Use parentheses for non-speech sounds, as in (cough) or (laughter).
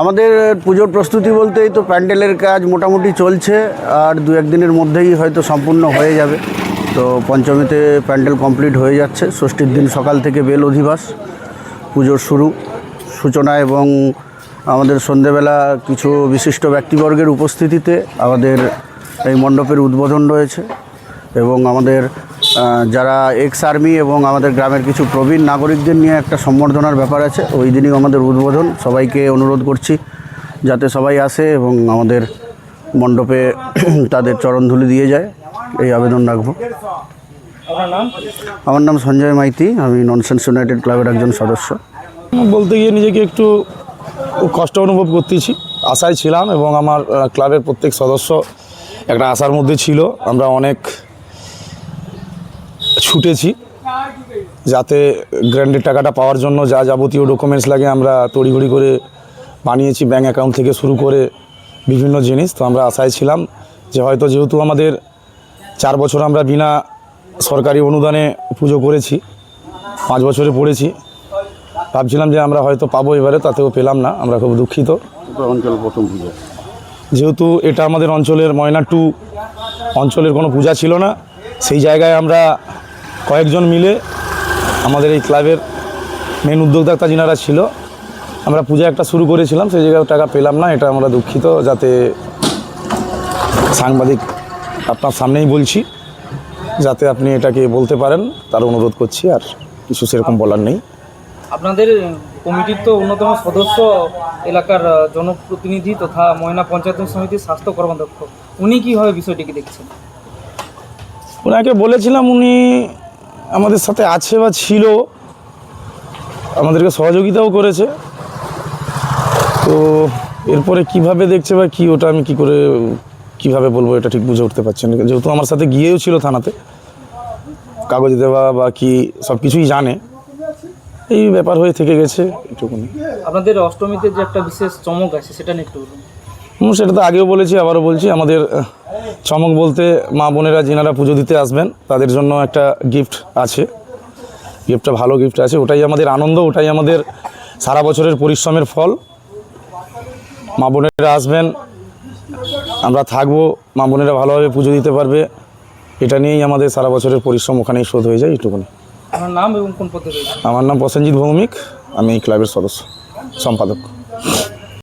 আমাদের পুজোর প্রস্তুতি বলতেই তো প্যান্ডেলের কাজ মোটামুটি চলছে, আর দু একদিনের মধ্যেই হয়তো সম্পূর্ণ হয়ে যাবে। তো পঞ্চমীতে প্যান্ডেল কমপ্লিট হয়ে যাচ্ছে, ষষ্ঠীর দিন সকাল থেকে বেল অধিবাস, পুজোর শুরু। সূচনা এবং আমাদের সন্ধেবেলা কিছু বিশিষ্ট ব্যক্তিবর্গের উপস্থিতিতে আমাদের এই মণ্ডপের উদ্বোধন রয়েছে এবং আমাদের যারা এক্স আর্মি এবং আমাদের গ্রামের কিছু প্রবীণ নাগরিকদের নিয়ে একটা সম্বর্ধনার ব্যাপার আছে ওই দিনই আমাদের উদ্বোধন। সবাইকে অনুরোধ করছি যাতে সবাই আসে এবং আমাদের মণ্ডপে (clears throat) তাদের চরণধুলি দিয়ে যায়। এই আবেদন রাখব। আমার নাম সঞ্জয় মাইতি আমি ননসেন্স ইউনাইটেড ক্লাবের একজন সদস্য। বলতে গিয়ে নিজেকে একটু কষ্ট অনুভব করতেছি। আশায় ছিলাম এবং আমার ক্লাবের প্রত্যেক সদস্য একটা আশার মধ্যে ছিল। আমরা অনেক ছুটেছি যাতে গ্র্যান্ডের টাকাটা পাওয়ার জন্য যা যাবতীয় ডকুমেন্টস লাগে আমরা তড়িঘড়ি করে বানিয়েছি ব্যাঙ্ক অ্যাকাউন্ট থেকে শুরু করে বিভিন্ন জিনিস। তো আমরা আশায় ছিলাম যে হয়তো যেহেতু আমাদের চার বছর আমরা বিনা সরকারি অনুদানে পুজো করেছি পাঁচ বছরে পড়েছি ভাবছিলাম যে আমরা হয়তো পাবো এবারে তাতেও পেলাম না আমরা খুব দুঃখিত। অঞ্চল প্রথম পুজো? যেহেতু এটা আমাদের অঞ্চলের ময়না টু অঞ্চলের কোনো পূজা ছিল না সেই জায়গায় আমরা কয়েকজন মিলে আমাদের এই ক্লাবের মেন উদ্যোক্তা যিনারা ছিল আমরা পূজা একটা শুরু করেছিলাম সেই জায়গায় টাকা পেলাম না এটা আমরা দুঃখিত যাতে সাংবাদিক আপনার সামনেই বলছি যাতে আপনি এটাকে বলতে পারেন তার অনুরোধ করছি আর কিছু সেরকম বলার নেই। আপনাদের কমিটির তো অন্যতম সদস্য এলাকার জনপ্রতিনিধি তথা ময়না পঞ্চায়েত সমিতির স্বাস্থ্য কর্মাধ্যক্ষ। উনি কীভাবে বিষয়টিকে দেখছেন? ওনাকে বলেছিলাম উনি আমাদের সাথে আছে বা ছিল, আমাদেরকে সহযোগিতাও করেছে। তো এরপরে কীভাবে দেখছে বা কি, ওটা আমি কি করে, কীভাবে বলব, এটা ঠিক বুঝে উঠতে পারছি না। যেহেতু আমার সাথে গিয়েও ছিল থানাতে, কাগজ দেওয়া বা কি, সব কিছুই জানে। এই ব্যাপার হয়ে থেকে গেছে একটুকুনি আপনাদের অষ্টমীতে যে একটা বিশেষ চমক আছে সেটা নিয়ে একটু সেটা তো আগেও বলেছি আবারও বলছি আমাদের চমক বলতে মা বোনেরা যেনারা পুজো দিতে আসবেন তাদের জন্য একটা গিফট আছে। গিফটটা ভালো গিফট আছে ওটাই আমাদের আনন্দ ওটাই আমাদের সারা বছরের পরিশ্রমের ফল। মা বোনেরা আসবেন আমরা থাকব মা বোনেরা ভালোভাবে পুজো দিতে পারবে। এটা নিয়েই আমাদের সারা বছরের পরিশ্রম ওখানেই শোধ হয়ে যায় এইটুকুনি। আপনার নাম এবং কোন পদে আমার নাম প্রসেনজিৎ ভৌমিক আমি এই ক্লাবের সদস্য সম্পাদক।